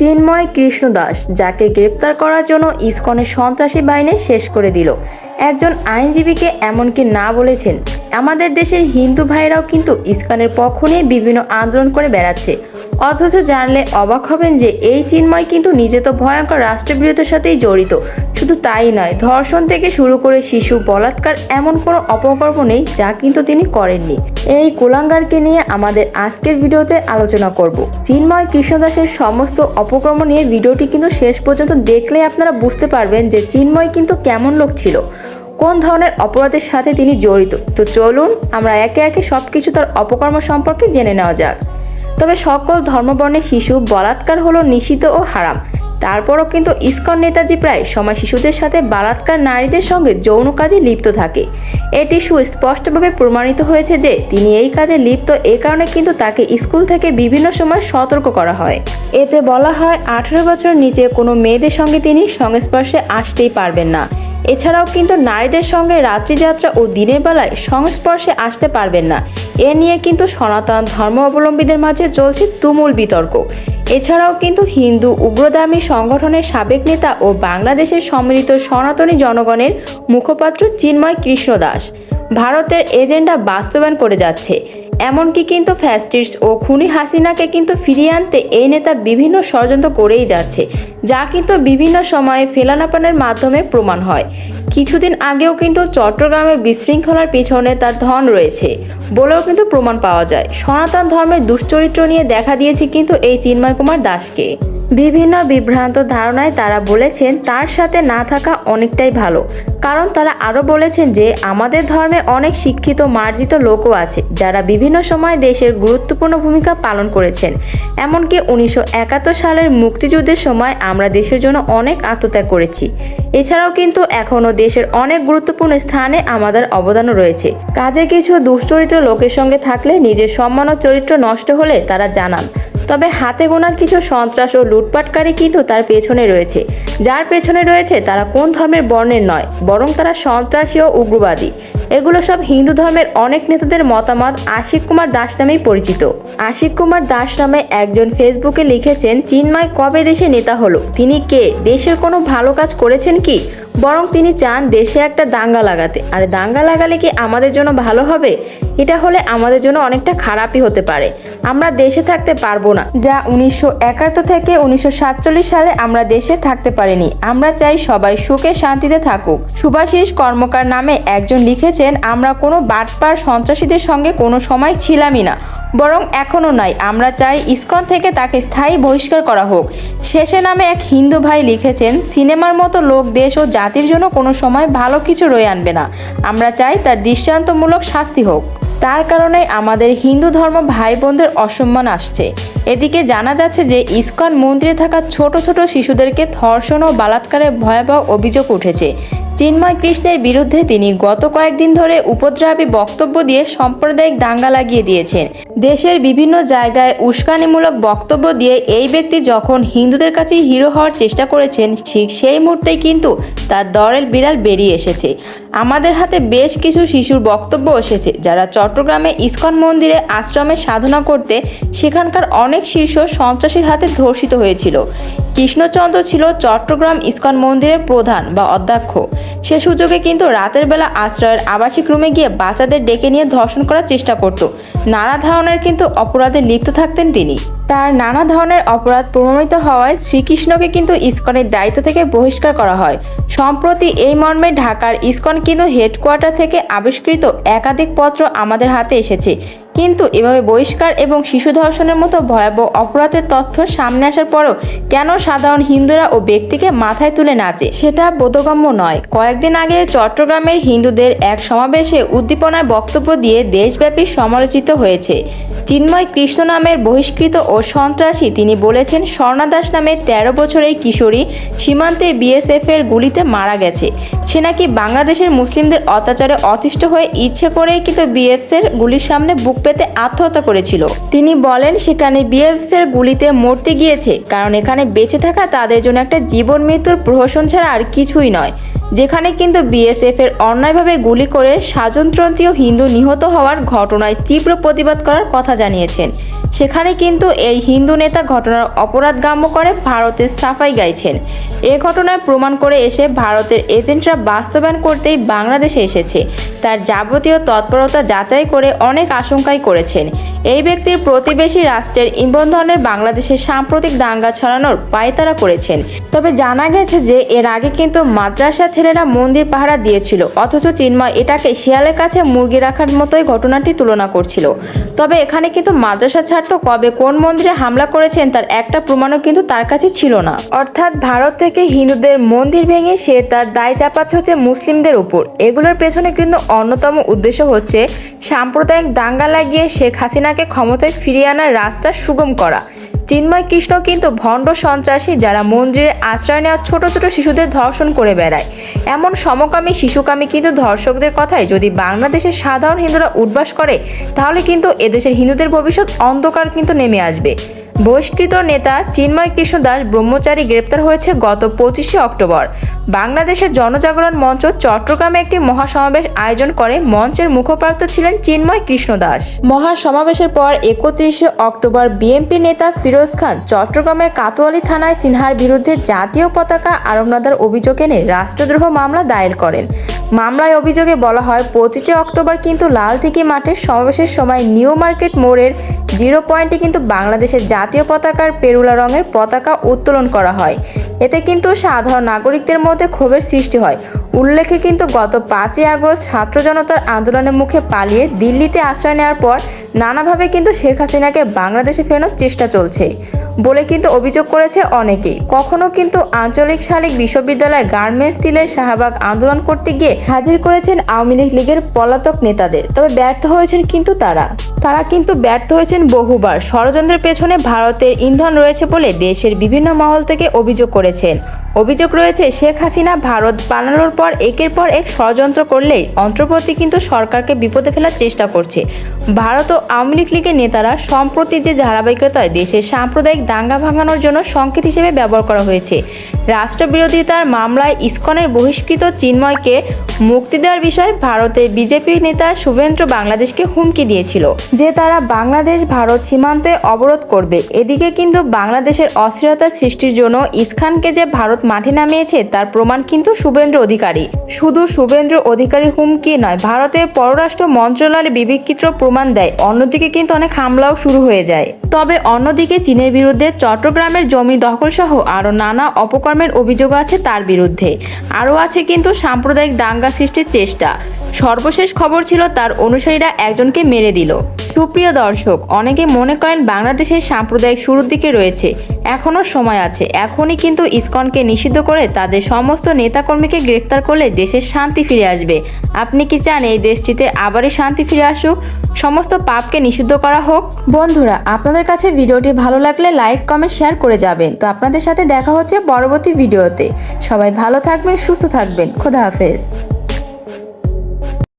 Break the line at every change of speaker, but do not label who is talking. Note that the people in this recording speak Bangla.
চিন্ময় কৃষ্ণ দাস, যাকে গ্রেপ্তার করার জন্য ইসকনের সন্ত্রাসী বাহিনী শেষ করে দিল। একজন আইনজীবীকে এমনকি না বলেছেন। আমাদের দেশের হিন্দু ভাইরাও কিন্তু ইসকনের পক্ষ নিয়ে বিভিন্ন আন্দোলন করে বেড়াচ্ছে। অথচ জানলে অবাক হবেন যে এই চিন্ময় কিন্তু নিজে তো ভয়ঙ্কর রাষ্ট্রবিরোধের সাথেই জড়িত। শুধু তাই নয়, ধর্ষণ থেকে শুরু করে শিশু বলাৎকার এমন কোনো অপকর্ম নেই যা কিন্তু তিনি করেননি। এই কুলাঙ্গারকে নিয়ে আমাদের আজকের ভিডিওতে আলোচনা করব। চিন্ময় কৃষ্ণদাসের সমস্ত অপকর্ম নিয়ে ভিডিওটি কিন্তু শেষ পর্যন্ত দেখলে আপনারা বুঝতে পারবেন যে চিন্ময় কিন্তু কেমন লোক ছিল। কোন ধরনের অপরাধের সাথে তিনি জড়িত? তো চলুন আমরা একে একে সব কিছু তার অপকর্ম সম্পর্কে জেনে নেওয়া যাক। তবে সকল ধর্মবর্ণের শিশু বলাৎকার হলো নিষিদ্ধ ও হারাম। তারপরও কিন্তু ইসকন নেতাজি প্রায় সময় শিশুদের সাথে বলাৎকার নারীদের সঙ্গে যৌন কাজে লিপ্ত থাকে। এটি সুস্পষ্টভাবে প্রমাণিত হয়েছে যে তিনি এই কাজে লিপ্ত এ কারণে কিন্তু তাকে স্কুল থেকে বিভিন্ন সময় সতর্ক করা হয়। এতে বলা হয়, আঠারো বছর নিচে কোনো মেয়েদের সঙ্গে তিনি সংস্পর্শে আসতেই পারবেন না। এছাড়াও কিন্তু নারীদের সঙ্গে রাত্রিযাত্রা ও দিনের বেলায় সংস্পর্শে আসতে পারবেন না। এ নিয়ে কিন্তু সনাতন ধর্ম অবলম্বীদের মাঝে চলছে তুমুল বিতর্ক। এছাড়াও কিন্তু হিন্দু উগ্রদামী সংগঠনের সাবেক নেতা ও বাংলাদেশের সম্মিলিত সনাতনী জনগণের মুখপাত্র চিন্ময় কৃষ্ণ দাস ভারতের এজেন্ডা বাস্তবায়ন করে যাচ্ছে। এমনকি কিন্তু ফ্যাস্টিস ও খুনি হাসিনাকে কিন্তু ফিরিয়ে আনতে এই নেতা বিভিন্ন ষড়যন্ত্র করেই যাচ্ছে, যা কিন্তু বিভিন্ন সময়ে ফেলানাপানের মাধ্যমে প্রমাণ হয়। কিছুদিন আগেও কিন্তু চট্টগ্রামে বিশৃঙ্খলার পিছনে তার ধন রয়েছে বলেও কিন্তু প্রমাণ পাওয়া যায়। সনাতন ধর্মের দুশ্চরিত্র নিয়ে দেখা দিয়েছে কিন্তু এই চিন্ময় কুমার দাসকে। বিভিন্ন বিভ্রান্ত ধারণায় তারা বলেছেন তার সাথে না থাকা অনেকটাই ভালো। কারণ তারা আরও বলেছেন যে, আমাদের ধর্মে অনেক শিক্ষিত, মার্জিত লোকও আছে, যারা বিভিন্ন সময় দেশের গুরুত্বপূর্ণ ভূমিকা পালন করেছেন। এমনকি উনিশশো একাত্তর সালের মুক্তিযুদ্ধের সময় আমরা দেশের জন্য অনেক আত্মত্যাগ করেছি। এছাড়াও কিন্তু এখনও দেশের অনেক গুরুত্বপূর্ণ স্থানে আমাদের অবদানও রয়েছে। কাজে কিছু দুশ্চরিত্র লোকের সঙ্গে থাকলে নিজের সম্মান ও চরিত্র নষ্ট হলে তারা জানান তবে হাতে গোনা কিছু সন্ত্রাস ও লুটপাটকারী কিন্তু তার পেছনে রয়েছে। যার পেছনে রয়েছে তারা কোন ধর্মের বর্ণের নয়, বরং তারা সন্ত্রাসী ও উগ্রবাদী। এগুলো সব হিন্দু ধর্মের অনেক নেতাদের মতামত। আশিক কুমার দাস নামেই পরিচিত। আশিক কুমার দাস নামে একজন ফেসবুকে লিখেছেন, চিন্ময় কবে দেশে নেতা হলো? তিনি কে? দেশের কোনো ভালো কাজ করেছেন কি? বরং তিনি চান দেশে একটা দাঙ্গা লাগাতে। আর দাঙ্গা লাগালে কি আমাদের জন্য ভালো হবে? এটা হলে আমাদের জন্য অনেকটা খারাপই হতে পারে। আমরা দেশে থাকতে পারব না। যা উনিশশো একাত্তর থেকে উনিশশো সাতচল্লিশ সালে আমরা দেশে থাকতে পারিনি। আমরা চাই সবাই সুখে শান্তিতে থাকুক। সুভাষিস কর্মকার নামে একজন লিখেছেন আমরা কোনো বাটপার সন্ত্রাসীদের সঙ্গে কোনো সময় ছিলামই না, বরং এখনও নাই আমরা চাই ইসকন থেকে তাকে স্থায়ী বহিষ্কার করা হোক। শেষে নামে এক হিন্দু ভাই লিখেছেন, সিনেমার মতো লোক, দেশ ও জাতির জন্য কোনো সময় ভালো কিছু রয়ে আনবে না। আমরা চাই তার দৃষ্টান্তমূলক শাস্তি হোক। তার কারণে আমাদের হিন্দু ধর্ম ভাই বোনদের অসম্মান আসছে। এদিকে জানা যাচ্ছে যে, ইসকন মন্দিরে থাকা ছোট ছোট শিশুদেরকে ধর্ষণ ও বালাৎকারের ভয়াবহ অভিযোগ উঠেছে। চিন্ময় কৃষ্ণের বিরুদ্ধে তিনি গত কয়েকদিন ধরে উপদ্রাবী বক্তব্য দিয়ে সাম্প্রদায়িক দাঙ্গা লাগিয়ে দিয়েছেন। দেশের বিভিন্ন জায়গায় উস্কানিমূলক বক্তব্য দিয়ে এই ব্যক্তি যখন হিন্দুদের কাছে হিরো হওয়ার চেষ্টা করেছেন, ঠিক সেই মুহূর্তেই কিন্তু তার দরের বিড়াল বেরিয়ে এসেছে। আমাদের হাতে বেশ কিছু শিশুর বক্তব্য এসেছে, যারা চট্টগ্রামে ইসকন মন্দিরে আশ্রমে সাধনা করতে সেখানকার অনেক শীর্ষ সন্ত্রাসীর হাতে ধর্ষিত হয়েছিল। কৃষ্ণচন্দ্র ছিল চট্টগ্রাম ইস্কন মন্দিরের প্রধান বা অধ্যক্ষ। সে সুযোগে কিন্তু রাতের বেলা আশ্রয়ের আবাসিক রুমে গিয়ে বাচ্চাদের ডেকে নিয়ে ধর্ষণ করার চেষ্টা করত। নানা ধরনের কিন্তু অপরাধে লিপ্ত থাকতেন তিনি। তার নানা ধরনের অপরাধ প্রমাণিত হওয়ায় শ্রীকৃষ্ণকে কিন্তু ইস্কনের দায়িত্ব থেকে বহিষ্কার করা হয়। সম্প্রতি এই মর্মে ঢাকার ইস্কন কিন্তু হেডকোয়ার্টার থেকে আবিষ্কৃত একাধিক পত্র আমাদের হাতে এসেছে। কিন্তু এভাবে বহিষ্কার এবং শিশু ধর্ষণের মতো ভয়াবহ অপরাধের তথ্য সামনে আসার পরও কেন সাধারণ হিন্দুরা ও ব্যক্তিকে মাথায় তুলে নাচে সেটা বোধগম্য নয়। কয়েকদিন আগে চট্টগ্রামের হিন্দুদের এক সমাবেশে উদ্দীপনার বক্তব্য দিয়ে দেশব্যাপী সমালোচিত হয়েছে। চিন্ময় কৃষ্ণ নামের বহিষ্কৃত ও সন্ত্রাসী তিনি বলেছেন স্বর্ণা দাস নামে ১৩ বছরের কিশোরী সীমান্তে বিএসএফ এর গুলিতে মারা গেছে। সে নাকি বাংলাদেশের মুসলিমদের অত্যাচারে অতিষ্ঠ হয়ে ইচ্ছে করেই কিন্তু বিএফস এর গুলির সামনে বুক পেতে আত্মহত্যা করেছিল। তিনি বলেন, সেখানে বিএফস এর গুলিতে মরতে গিয়েছে, কারণ এখানে বেঁচে থাকা তাদের জন্য একটা জীবন মৃত্যুর প্রহসন ছাড়া আর কিছুই নয়, যেখানে কিন্তু বিএসএফ এর অন্যায়ভাবে গুলি করে স্বাতন্ত্রন্তীয় হিন্দু নিহত হওয়ার ঘটনায় তীব্র প্রতিবাদ করার কথা জানিয়েছেন। সেখানে কিন্তু এই হিন্দু নেতা ঘটনার অপরাধ গ্রাম্য করে ভারতের সাফাই গাইছেন। এ ঘটনার প্রমাণ করে এসে ভারতের এজেন্টরা বাস্তবায়ন করতেই বাংলাদেশে এসেছে। তার যাবতীয় তৎপরতা যাচাই করে অনেক আশঙ্কাই করেছেন। এই ব্যক্তির প্রতিবেশী রাষ্ট্রের ইবন্ধনের বাংলাদেশের সাম্প্রতিক দাঙ্গা ছড়ানোর পায়তারা করেছেন। তবে জানা গেছে যে এর আগে কিন্তু মাদ্রাসা ছেলেরা মন্দির পাহারা দিয়েছিল, অথচ চিন্ময় এটাকে শিয়ালের কাছে মুরগি রাখার মতোই ঘটনাটি তুলনা করছিল। তবে এখানে কিন্তু মাদ্রাসা ছাড়তো কবে? কোন মন্দিরে হামলা করেছেন তার একটা প্রমাণও কিন্তু তার কাছে ছিল না। অর্থাৎ ভারত থেকে হিন্দুদের মন্দির ভেঙে সে তার দায় চাপাচ্ছে হচ্ছে মুসলিমদের উপর। এগুলোর পেছনে কিন্তু অন্যতম উদ্দেশ্য হচ্ছে সাম্প্রদায়িক দাঙ্গা লাগিয়ে শেখ হাসিনাকে ক্ষমতায় ফিরিয়ে আনার রাস্তা সুগম করা। চিন্ময় কৃষ্ণ কিন্তু ভণ্ড সন্ত্রাসী যারা মন্দিরে আশ্রয় নেওয়া ছোট ছোট শিশুদের ধর্ষণ করে বেড়ায়। এমন সমকামী শিশুকামী কিন্তু ধর্ষকদের কথায় যদি বাংলাদেশের সাধারণ হিন্দুরা উদ্বাস করে, তাহলে কিন্তু এদেশের হিন্দুদের ভবিষ্যৎ অন্ধকার কিন্তু নেমে আসবে। বহিষ্কৃত নেতা চিন্ময় কৃষ্ণ দাস ব্রহ্মচারী গ্রেপ্তার হয়েছে গত পঁচিশে অক্টোবর। বাংলাদেশের জনজাগরণ মঞ্চ চট্টগ্রামে একটি মহাসমাবেশ আয়োজন করে মঞ্চের মুখপাত্র ছিলেন চিন্ময় কৃষ্ণ দাস। মহাসমাবেশের পর একত্রিশে অক্টোবর বিএনপি নেতা ফিরোজ খান চট্টগ্রামের কাতোয়ালি থানায় সিনহার বিরুদ্ধে জাতীয় পতাকা আরমনাদার অভিযোগ এনে রাষ্ট্রদ্রোহ মামলা দায়ের করেন। মামলায় অভিযোগে বলা হয়, পঁচিশে অক্টোবর কিন্তু লাল থেকে মাঠের সমাবেশের সময় নিউ মার্কেট মোড়ের জিরো পয়েন্টে কিন্তু বাংলাদেশের জাতীয় পতাকার পেরুলা রঙের পতাকা উত্তোলন করা হয়। এতে কিন্তু সাধারণ নাগরিকদের মধ্যে ক্ষোভের সৃষ্টি হয়। উল্লেখে কিন্তু গত পাঁচই আগস্ট ছাত্র জনতার আন্দোলনের মুখে পালিয়ে দিল্লিতে আশ্রয় নেওয়ার পর নানাভাবে কিন্তু শেখ হাসিনাকে বাংলাদেশে ফেরানোর চেষ্টা চলছে বলে কিন্তু অভিযোগ করেছে অনেকেই। কখনো কিন্তু আঞ্চলিক শালিক বিশ্ববিদ্যালয়ে গার্মেন্টস স্টিলের শাহবাগ আন্দোলন করতে গিয়ে হাজির করেছেন আওয়ামী লীগ লীগের পলাতক নেতাদের। তবে ব্যর্থ হয়েছেন কিন্তু তারা। তারা কিন্তু ব্যর্থ হয়েছেন বহুবার। ষড়যন্ত্রের পেছনে ভারতের ইন্ধন রয়েছে বলে দেশের বিভিন্ন মহল থেকে অভিযোগ করেছেন। অভিযোগ রয়েছে, শেখ হাসিনা ভারত পালানোর পর একের পর এক ষড়যন্ত্র করলেই অন্তর্বর্তী কিন্তু সরকারকে বিপদে ফেলার চেষ্টা করছে। ভারত ও আওয়ামী লীগ লীগের নেতারা সম্প্রতি যে ধারাবাহিকতায় দেশের সাম্প্রদায়িক দাঙ্গা ভাঙানোর জন্য সংকেত হিসেবে ব্যবহার করা হয়েছে রাষ্ট্রবিরোধিতার মামলায় ইসকনের বহিষ্কৃত চিন্ময়কে মুক্তি দেওয়ার বিষয়ে ভারতের বিজেপি নেতা শুভেন্দ্র বাংলাদেশকে হুমকি দিয়েছিল, যে তারা বাংলাদেশ ভারত সীমান্তে অবরোধ করবে। এদিকে কিন্তু বাংলাদেশের অস্থিরতা সৃষ্টির জন্য ইসখানকে যে ভারত মাঠে নামিয়েছে, তার প্রমাণ কিন্তু শুভেন্দ্র অধিকারী। শুধু শুভেন্দ্র অধিকারী হুমকি নয়, ভারতের পররাষ্ট্র মন্ত্রণালয় বিবিচিত্র প্রমাণ দেয়। অন্যদিকে কিন্তু অনেক হামলাও শুরু হয়ে যায়। তবে অন্যদিকে চীনের বিরুদ্ধে চট্টগ্রামের জমি দখল সহ আরও নানা অপকর্মের অভিযোগ আছে তার বিরুদ্ধে। আরও আছে কিন্তু সাম্প্রদায়িক দাঙ্গা সৃষ্টির চেষ্টা। সর্বশেষ খবর ছিল তার অনুসারীরা একজনকে মেরে দিল। সুপ্রিয় দর্শক অনেকে মনে করেন বাংলাদেশের সাম্প্রদায়িক শুরুর দিকে রয়েছে। এখনও সময় আছে। এখনই কিন্তু ইসকনকে নিষিদ্ধ করে তাদের সমস্ত নেতাকর্মীকে গ্রেফতার করলে দেশের শান্তি ফিরে আসবে। আপনি কি চান এই দেশটিতে আবারই শান্তি ফিরে আসুক? সমস্ত পাপকে নিষিদ্ধ করা হোক? বন্ধুরা, আপনাদের কাছে ভিডিওটি ভালো লাগলে লাইক, কমেন্ট, শেয়ার করে যাবেন। তো আপনাদের সাথে দেখা হচ্ছে পরবর্তী ভিডিওতে। সবাই ভালো থাকবেন, সুস্থ থাকবেন। খোদা হাফেজ।